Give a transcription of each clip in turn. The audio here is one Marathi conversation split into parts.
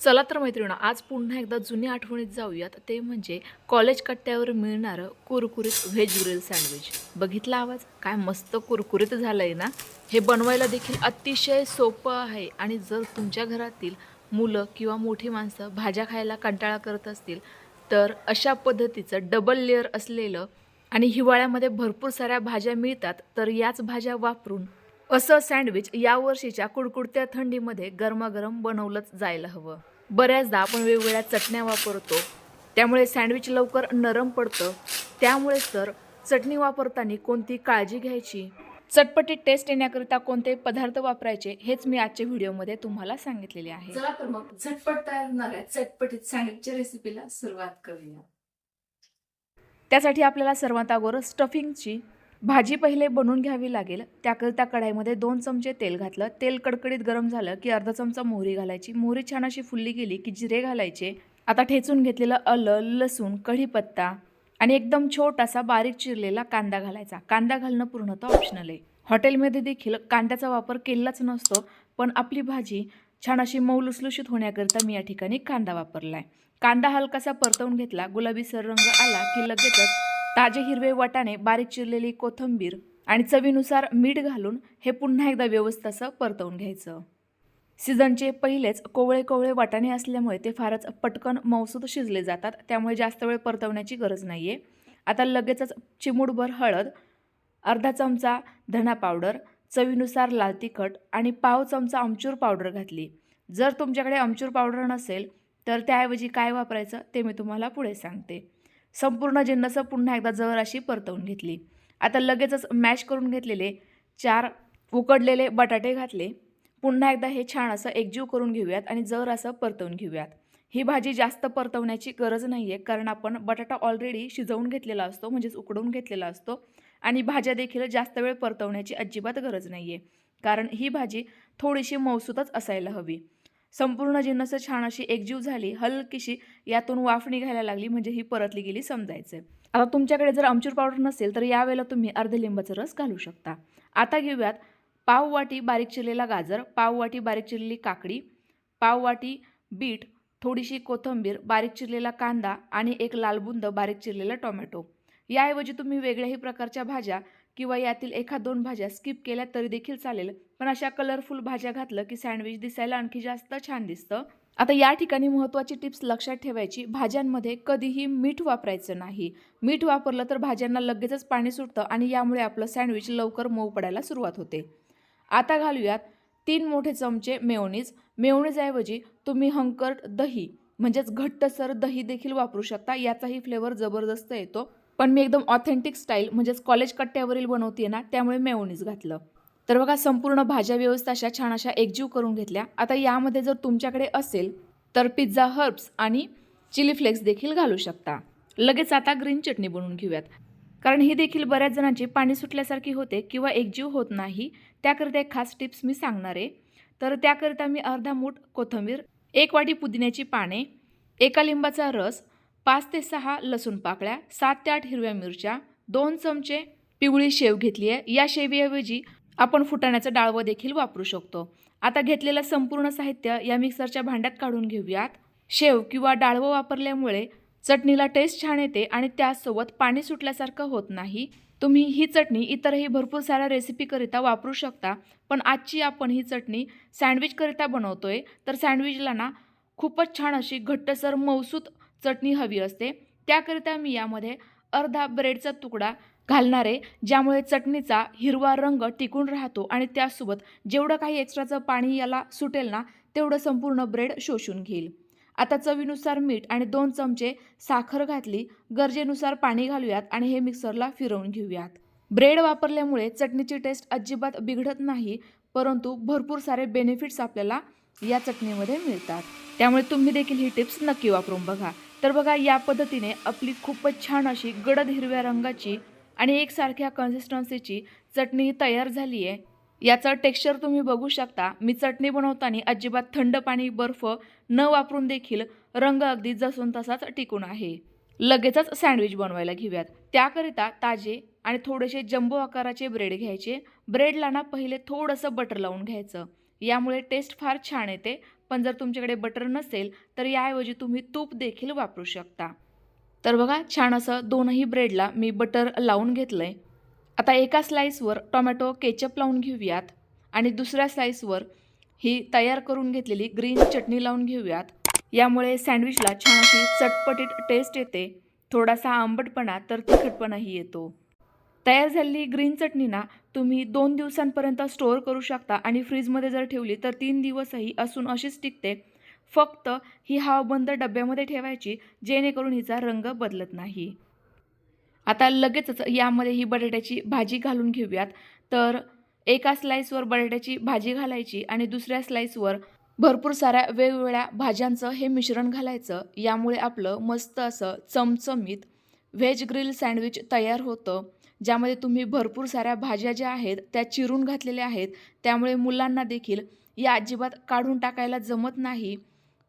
चला तर मैत्रिणा आज पुन्हा एकदा जुन्या आठवणीत जाऊयात. ते म्हणजे कॉलेज कट्ट्यावर मिळणारं कुरकुरीत व्हेज ग्रिल सँडविच बघितला आवाज? काय मस्त कुरकुरीत झालं आहे ना? हे बनवायला देखील अतिशय सोपं आहे. आणि जर तुमच्या घरातील मुलं किंवा मोठी माणसं भाज्या खायला कंटाळा करत असतील तर अशा पद्धतीचं डबल लेअर असलेलं आणि हिवाळ्यामध्ये भरपूर साऱ्या भाज्या मिळतात तर याच भाज्या वापरून असं सँडविच या वर्षीच्या कुडकुडत्या थंडीमध्ये गरमागरम बनवलंच जायला हवं. बऱ्याचदा आपण वेगवेगळ्या चटण्या वापरतो त्यामुळे सँडविच लवकर नरम पडतं त्यामुळेच तर चटणी वापरताना कोणती काळजी घ्यायची? चटपटीत टेस्ट येण्याकरिता कोणते पदार्थ वापरायचे हेच मी आजच्या व्हिडिओमध्ये तुम्हाला सांगितलेले आहे. चला तर मग झटपट तयार होणाऱ्या चटपटीत सँडविचच्या रेसिपीला सुरुवात करूया. त्यासाठी आपल्याला सर्वात अगोदर स्टफिंगची भाजी पहिले बनवून घ्यावी लागेल. त्याकरिता कढाईमध्ये दोन चमचे तेल घातलं. तेल कडकडीत गरम झालं की अर्धा चमचा मोहरी घालायची. मोहरी छान अशी फुलली गेली की जिरे घालायचे. आता ठेचून घेतलेलं अलं लसूण कढीपत्ता आणि एकदम छोटासा बारीक चिरलेला कांदा घालायचा. कांदा घालणं पूर्णतः ऑप्शनल आहे. हॉटेलमध्ये देखील कांद्याचा वापर केलाच नसतो पण आपली भाजी छान अशी मऊ लुसलुशीत होण्याकरिता मी या ठिकाणी कांदा वापरला आहे कांदा हलकासा परतवून घेतला. गुलाबी सर रंग आला की लगेचच ताजे हिरवे वाटाणे बारीक चिरलेली कोथिंबीर आणि चवीनुसार मीठ घालून हे पुन्हा एकदा व्यवस्थित असं परतवून घ्यायचं. सीझनचे पहिलेच कोवळे कोवळे वाटाणे असल्यामुळे ते फारच पटकन मौसूद शिजले जातात त्यामुळे जास्त वेळ परतवण्याची गरज नाही आहे आता लगेचच चिमूटभर हळद अर्धा चमचा धना पावडर चवीनुसार लाल तिखट आणि पाव चमचा आमचूर पावडर घातली. जर तुमच्याकडे आमचूर पावडर नसेल तर त्याऐवजी काय वापरायचं ते मी तुम्हाला पुढे सांगते. संपूर्ण जिन्नसं पुन्हा एकदा जवळ अशी परतवून घेतली. आता लगेचच मॅश करून घेतलेले चार उकडलेले बटाटे घातले. पुन्हा एकदा हे छान असं एकजीव करून घेऊयात आणि जर असं परतवून घेऊयात. ही भाजी जास्त परतवण्याची गरज नाही आहे कारण आपण बटाटा ऑलरेडी शिजवून घेतलेला असतो म्हणजेच उकडवून घेतलेला असतो आणि भाज्या देखील जास्त वेळ परतवण्याची अजिबात गरज नाही आहे कारण ही भाजी थोडीशी मौसूतच असायला हवी. संपूर्ण जिन्नस छान अशी एकजीव झाली. हलकीशी यातून वाफ निघायला लागली म्हणजे ही परतली गेली समजायचं. आता तुमच्याकडे जर आमचूर पावडर नसेल तर यावेळेला तुम्ही अर्धे लिंबाचा रस घालू शकता. आता घेऊयात पाव वाटी बारीक चिरलेला गाजर पाव वाटी बारीक चिरलेली काकडी पाव वाटी बीट थोडीशी कोथिंबीर बारीक चिरलेला कांदा आणि एक लालबुंद बारीक चिरलेला टोमॅटो. याऐवजी तुम्ही वेगळ्याही प्रकारच्या भाज्या किंवा यातील एखाद दोन भाज्या स्किप केल्या तरी देखील चालेल. पण अशा कलरफुल भाज्या घातलं की सँडविच दिसायला आणखी जास्त छान दिसतं. आता या ठिकाणी महत्त्वाची टिप्स लक्षात ठेवायची भाज्यांमध्ये कधीही मीठ वापरायचं नाही. मीठ वापरलं तर भाज्यांना लगेचच पाणी सुटतं आणि यामुळे आपलं सँडविच लवकर मऊ पडायला सुरुवात होते. आता घालूयात तीन मोठे चमचे मेवणीज मेवणीजऐवजी तुम्ही हंकर्ट दही म्हणजेच घट्टसर दही देखील वापरू शकता. याचाही फ्लेवर जबरदस्त येतो. पण मी एकदम ऑथेंटिक स्टाईल म्हणजेच कॉलेज कट्ट्यावरील बनवते ना त्यामुळे मेओनीज घातलं. तर बघा संपूर्ण भाज्या व्यवस्था अशा छान अशा एकजीव करून घेतल्या. आता यामध्ये जर तुमच्याकडे असेल तर पिझ्झा हर्ब्स आणि चिली फ्लेक्स देखील घालू शकता. लगेच आता ग्रीन चटणी बनवून घेऊयात. कारण ही देखील बऱ्याच जणांची पाणी सुटल्यासारखी होते किंवा एकजीव होत नाही. त्याकरिता एक खास टिप्स मी सांगणार आहे. तर त्याकरिता मी अर्धा मूठ कोथिंबीर एक वाटी पुदिन्याची पाने एका लिंबाचा रस पाच ते सहा लसूण पाकळ्या सात ते आठ हिरव्या मिरच्या दोन चमचे पिवळी शेव घेतली आहे. या शेवीऐवजी आपण फुटाण्याचं डाळवं देखील वापरू शकतो. आता घेतलेलं संपूर्ण साहित्य या मिक्सरच्या भांड्यात काढून घेऊयात. शेव किंवा डाळवं वापरल्यामुळे चटणीला टेस्ट छान येते आणि त्यासोबत पाणी सुटल्यासारखं होत नाही. तुम्ही ही चटणी इतरही भरपूर साऱ्या रेसिपीकरिता वापरू शकता पण आजची आपण ही चटणी सँडविचकरिता बनवतोय. तर सँडविचला ना खूपच छान अशी घट्टसर मौसूत चटणी हवी असते. त्याकरिता मी यामध्ये अर्धा ब्रेडचा तुकडा घालणार आहे ज्यामुळे चटणीचा हिरवा रंग टिकून राहतो आणि त्यासोबत जेवढं काही एक्स्ट्राचं पाणी याला सुटेल ना तेवढं संपूर्ण ब्रेड शोषून घेईल. आता चवीनुसार मीठ आणि दोन चमचे साखर घातली गरजेनुसार पाणी घालूयात आणि हे मिक्सरला फिरवून घेऊयात. ब्रेड वापरल्यामुळे चटणीची टेस्ट अजिबात बिघडत नाही परंतु भरपूर सारे बेनिफिट्स आपल्याला या चटणीमध्ये मिळतात. त्यामुळे तुम्ही देखील ही टिप्स नक्की वापरून बघा. तर बघा या पद्धतीने आपली खूपच छान अशी गडद हिरव्या रंगाची आणि एकसारख्या कन्सिस्टन्सीची चटणी तयार झाली आहे. याचं टेक्स्चर तुम्ही बघू शकता. मी चटणी बनवताना अजिबात थंड पाणी बर्फ न वापरून देखील रंग अगदी जसून तसाच टिकून आहे. लगेचच सँडविच बनवायला घेऊयात. त्याकरिता ताजे आणि थोडेसे जंबो आकाराचे ब्रेड घ्यायचे. ब्रेडला ना पहिले थोडंसं बटर लावून घ्यायचं. यामुळे टेस्ट फार छान येते पण जर तुमच्याकडे बटर नसेल तर याऐवजी तुम्ही तूप देखील वापरू शकता. तर बघा छान असं दोनही ब्रेडला मी बटर लावून घेतलं आहे आता एका स्लाईसवर टोमॅटो केचप लावून घेऊयात. आणि दुसऱ्या स्लाईसवर ही तयार करून घेतलेली ग्रीन चटणी लावून घेऊयात. यामुळे सँडविचला छान अशी चटपटीत टेस्ट येते. थोडासा आंबटपणा तर तिखटपणाही येतो. तयार झालेली ग्रीन चटणी ना तुम्ही दोन दिवसांपर्यंत स्टोअर करू शकता आणि फ्रीजमध्ये जर ठेवली तर तीन दिवसही असून अशीच टिकते. फक्त ही हवाबंद डब्यामध्ये ठेवायची जेणेकरून हिचा रंग बदलत नाही. आता लगेचच यामध्ये ही बटाट्याची भाजी घालून घेऊयात. तर एका स्लाईसवर बटाट्याची भाजी घालायची आणि दुसऱ्या स्लाईसवर भरपूर साऱ्या वेगवेगळ्या भाज्यांचं हे मिश्रण घालायचं. यामुळे आपलं मस्त असं चमचमीत व्हेज ग्रिल सँडविच तयार होतं. ज्यामध्ये तुम्ही भरपूर साऱ्या भाज्या ज्या आहेत त्या चिरून घातलेल्या आहेत. त्यामुळे मुलांना देखील या अजिबात काढून टाकायला जमत नाही.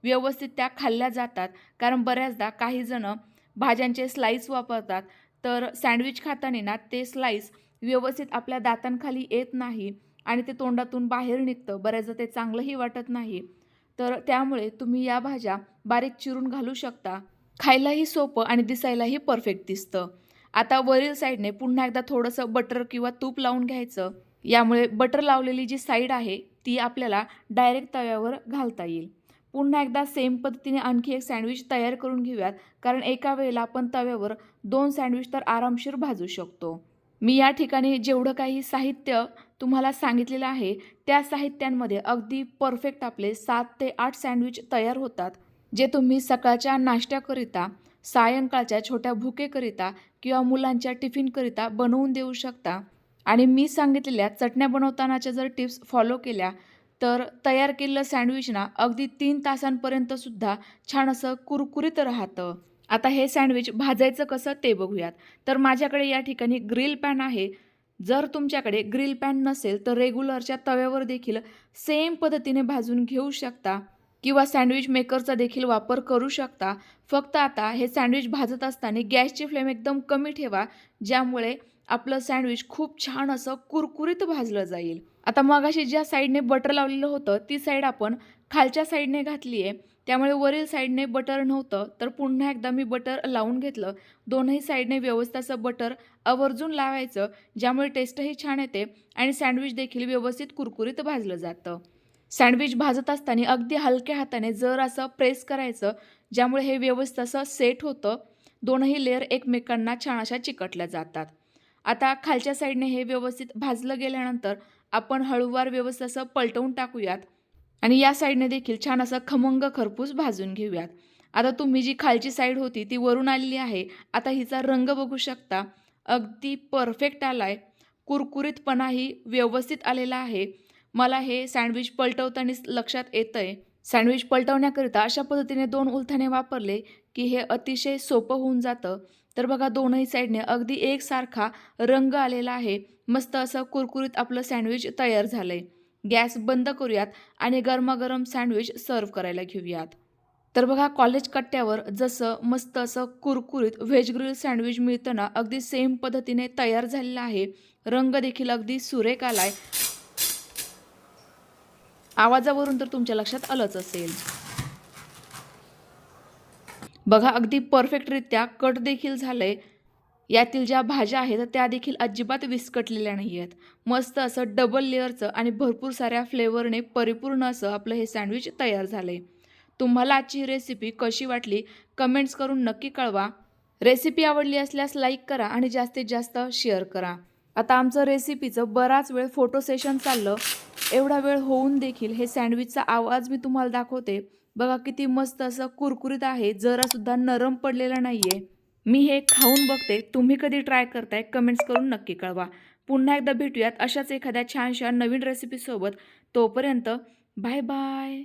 व्यवस्थित त्या खाल्ल्या जातात. कारण बऱ्याचदा काहीजणं भाज्यांचे स्लाईस वापरतात. तर सँडविच खाताना ना ते स्लाईस व्यवस्थित आपल्या दातांखाली येत नाही आणि ते तोंडातून बाहेर निघतं. बऱ्याचदा ते चांगलंही वाटत नाही. तर त्यामुळे तुम्ही या भाज्या बारीक चिरून घालू शकता. खायलाही सोपं आणि दिसायलाही परफेक्ट दिसतं. आता वरील साईडने पुन्हा एकदा थोडंसं बटर किंवा तूप लावून घ्यायचं. यामुळे बटर लावलेली जी साईड आहे ती आपल्याला डायरेक्ट तव्यावर घालता येईल. पुन्हा एकदा सेम पद्धतीने आणखी एक सँडविच तयार करून घेऊयात कारण एका वेळेला आपण तव्यावर दोन सँडविच तर आरामशीर भाजू शकतो. मी या ठिकाणी जेवढं काही साहित्य तुम्हाला सांगितलेलं आहे त्या साहित्यांमध्ये अगदी परफेक्ट आपले सात ते आठ सँडविच तयार होतात जे तुम्ही सकाळच्या नाश्त्याकरिता सायंकाळच्या छोट्या भुकेकरिता किंवा मुलांच्या टिफिनकरिता बनवून देऊ शकता. आणि मी सांगितलेल्या चटण्या बनवतानाच्या जर टिप्स फॉलो केल्या तर तयार केलेलं सँडविच ना अगदी तीन तासांपर्यंत सुद्धा छान असं कुरकुरीत राहतं. आता हे सँडविच भाजायचं कसं ते बघूयात. तर माझ्याकडे या ठिकाणी ग्रिल पॅन आहे. जर तुमच्याकडे ग्रिल पॅन नसेल तर रेग्युलरच्या तव्यावर देखील सेम पद्धतीने भाजून घेऊ शकता. किंवा सँडविच मेकरचा देखील वापर करू शकता. फक्त आता हे सँडविच भाजत असताना गॅसची फ्लेम एकदम कमी ठेवा ज्यामुळे आपलं सँडविच खूप छान असं कुरकुरीत भाजलं जाईल. आता मगाशी ज्या साईडने बटर लावलेलं होतं ती साईड आपण खालच्या साईडने घातली आहे त्यामुळे वरील साईडने बटर नव्हतं तर पुन्हा एकदा मी बटर लावून घेतलं. दोनही साईडने व्यवस्थित असं बटर आवर्जून लावायचं ज्यामुळे टेस्टही छान येते आणि सँडविच देखील व्यवस्थित कुरकुरीत भाजलं जातं. सँडविच भाजत असताना अगदी हलक्या हाताने जर असं प्रेस करायचं ज्यामुळे हे व्यवस्थित असं सेट होतं. दोनही लेअर एकमेकांना छान अशा चिकटल्या जातात. आता खालच्या साईडने हे व्यवस्थित भाजलं गेल्यानंतर आपण हळूवार व्यवस्थित असं पलटवून टाकूयात. आणि या साईडने देखील छान असं खमंग खरपूस भाजून घेऊयात. आता तुम्ही जी खालची साईड होती ती वरून आलेली आहे. आता हिचा रंग बघू शकता. अगदी परफेक्ट आला आहे कुरकुरीतपणाही व्यवस्थित आलेला आहे. मला हे सँडविच पलटवतानाच लक्षात येतं आहे सँडविच पलटवण्याकरिता अशा पद्धतीने दोन उलथाने वापरले की हे अतिशय सोपं होऊन जातं. तर बघा दोनही साईडने अगदी एकसारखा रंग आलेला आहे. मस्त असं कुरकुरीत आपलं सँडविच तयार झालं आहे गॅस बंद करूयात आणि गरमागरम सँडविच सर्व्ह करायला घेऊयात. तर बघा कॉलेज कट्ट्यावर जसं मस्त असं कुरकुरीत व्हेज ग्रिल सँडविच मिळतं ना अगदी सेम पद्धतीने तयार झालेलं आहे. रंग देखील अगदी सुरेख आलाय. आवाजावरून तर तुमच्या लक्षात आलंच असेल. बघा अगदी परफेक्टरित्या कट देखील झालंय. यातील ज्या भाज्या आहेत त्या देखील अजिबात विस्कटलेल्या नाही आहेत. मस्त असं डबल लेअरचं आणि भरपूर साऱ्या फ्लेवरने परिपूर्ण असं आपलं हे सँडविच तयार झालं आहे तुम्हाला आजची रेसिपी कशी वाटली कमेंट्स करून नक्की कळवा. रेसिपी आवडली असल्यास लाईक करा आणि जास्तीत जास्त शेअर करा. आता आमचं रेसिपीचं बराच वेळ फोटो सेशन चाललं. एवढा वेळ होऊन देखील हे सँडविचचा आवाज मी तुम्हाला दाखवते. बघा किती मस्त असं कुरकुरीत आहे. जरासुद्धा नरम पडलेलं नाही आहे मी हे खाऊन बघते. तुम्ही कधी ट्राय करताय कमेंट्स करून नक्की कळवा. पुन्हा एकदा भेटूयात अशाच एखाद्या छानशा नवीन रेसिपीसोबत तोपर्यंत बाय बाय.